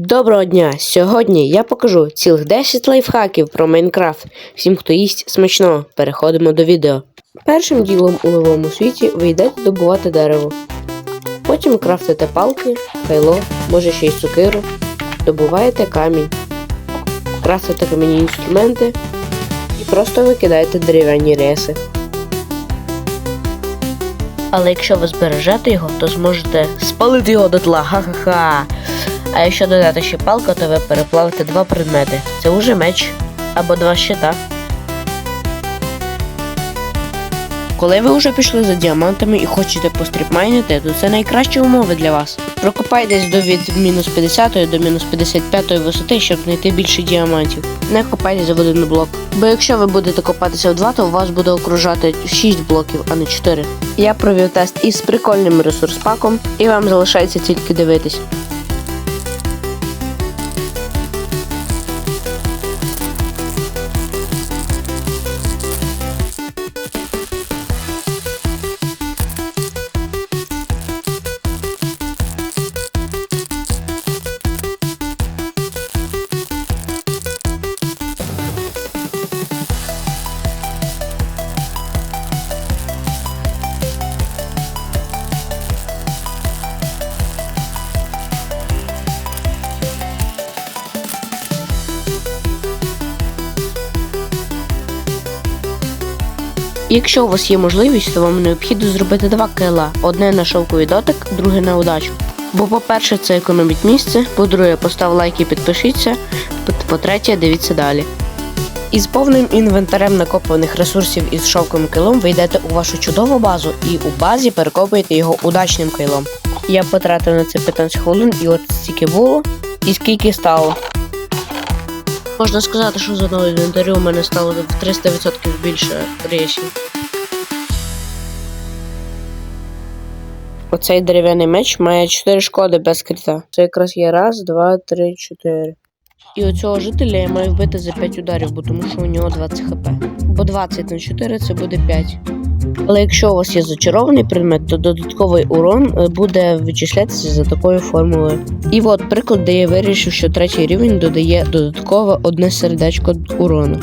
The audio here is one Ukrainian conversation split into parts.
Доброго дня! Сьогодні я покажу цілих 10 лайфхаків про Майнкрафт. Всім, хто їсть смачного, переходимо до відео. Першим ділом у новому світі ви йдете добувати дерево. Потім крафтите палки, кайло, може ще й сокиру, добуваєте камінь, крафтите кам'яні інструменти і просто викидаєте дерев'яні реси. Але якщо ви збережете його, то зможете спалити його дотла. Ха-ха-ха. А якщо додати ще палку, то ви переплавите два предмети. Це уже меч або два щита. Коли ви вже пішли за діамантами і хочете постріпмайнити, то це найкращі умови для вас. Прокопайтесь до від мінус 50 до мінус 55 висоти, щоб знайти більше діамантів. Не копайтеся в один блок. Бо якщо ви будете копатися в два, то у вас буде окружати 6 блоків, а не 4. Я провів тест із прикольним ресурс-паком, і вам залишається тільки дивитись. Якщо у вас є можливість, то вам необхідно зробити два кила: одне на шовковий дотик, друге на удачу. Бо, по-перше, це економить місце, по-друге, постав лайк і підпишіться, по-третє, дивіться далі. Із повним інвентарем накопаних ресурсів із шовковим килом ви йдете у вашу чудову базу і у базі перекопуєте його удачним килом. Я потратив на це 15 хвилин і от стільки було, і скільки стало. Можна сказати, що з одного інвентарю у мене стало в 300% більше речей. Оцей дерев'яний меч має 4 шкоди без крита. Це якраз є раз, два, три, чотири. І оцього жителя я маю вбити за 5 ударів, бо тому що у нього 20 хп. Бо 20 на 4 це буде 5. Але якщо у вас є зачарований предмет, то додатковий урон е, буде вичислятися за такою формулою. І от приклад, де я вирішив, що третій рівень додає додаткове одне сердечко урону.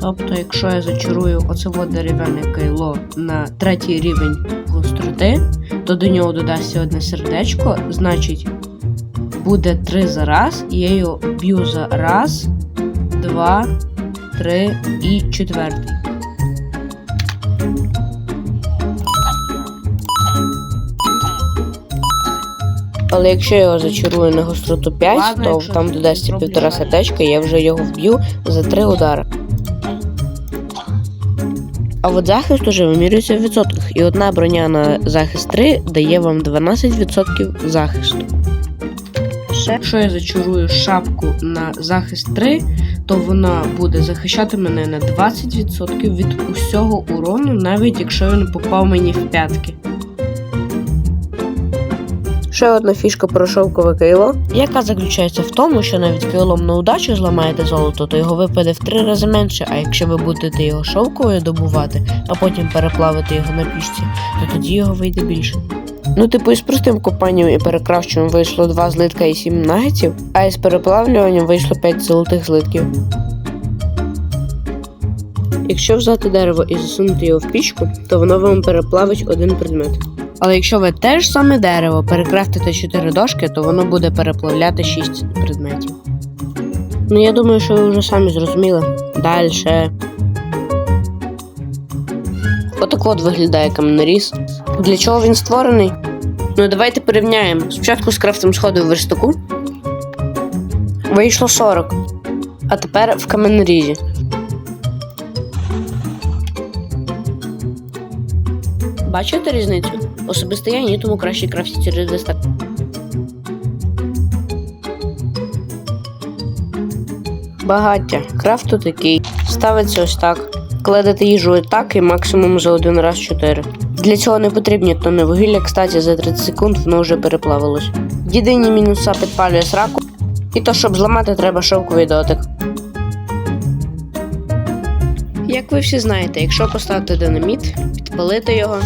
Тобто, якщо я зачарую оце дерев'яне кайло на третій рівень гостроти, то до нього додасться одне сердечко, значить буде три за раз, і я його б'ю за раз, два, три і четвертий. Але якщо я його зачарую на гостроту 5, Ладно, то там додасться півтора сердечка, і я вже його вб'ю за 3 удари. А от захист уже вимірюється в відсотках, і одна броня на захист 3 дає вам 12% захисту. Якщо я зачарую шапку на захист 3, то вона буде захищати мене на 20% від усього урону, навіть якщо він попав мені в п'ятки. Ще одна фішка про шовкове кайло, яка заключається в тому, що навіть кайлом на удачу зламаєте золото, то його випаде в три рази менше. А якщо ви будете його шовковою добувати, а потім переплавити його на пічці, то тоді його вийде більше. Ну, типу, із простим копанням і перекращенням вийшло 2 злитка і 7 нагетсів, а із переплавлюванням вийшло 5 золотих злитків. Якщо взяти дерево і засунути його в пічку, то воно вам переплавить один предмет. Але якщо ви те ж саме дерево перекрафтите 4 дошки, то воно буде переплавляти 6 предметів. Ну, я думаю, що ви вже самі зрозуміли. Дальше. Отак от виглядає каменоріз. Для чого він створений? Ну, давайте порівняємо. Спочатку з крафтом сходив в верстаку. Вийшло 40. А тепер в каменорізі. Бачите різницю? Особисто я ні, тому краще крафтіть через верстак. Багаття. Крафт такий. Ставиться ось так. Кладете їжу так і максимум за один раз 4. Для цього не потрібні тони вугілля, кстати, за 30 секунд воно вже переплавилось. Єдині мінуса підпалює сраку. І то, щоб зламати, треба шовковий дотик. Як ви всі знаєте, якщо поставити динаміт, підпалити його,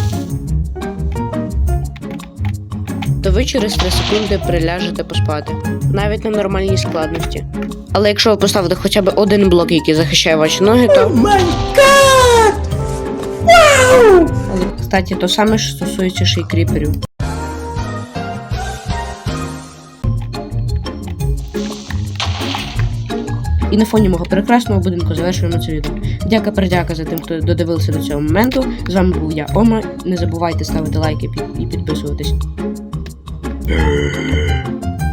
то ви через 3 секунди приляжете поспати. навіть на нормальній складності. Але якщо ви поставите хоча б один блок, який захищає ваші ноги, то. Вау! Але, кстати, то саме ж стосується ще й кріперів. І на фоні мого прекрасного будинку завершуємо це відео. Дяка передяка за тим, хто додивився до цього моменту. З вами був я, Ома. Не забувайте ставити лайки і підписуватись. へえ。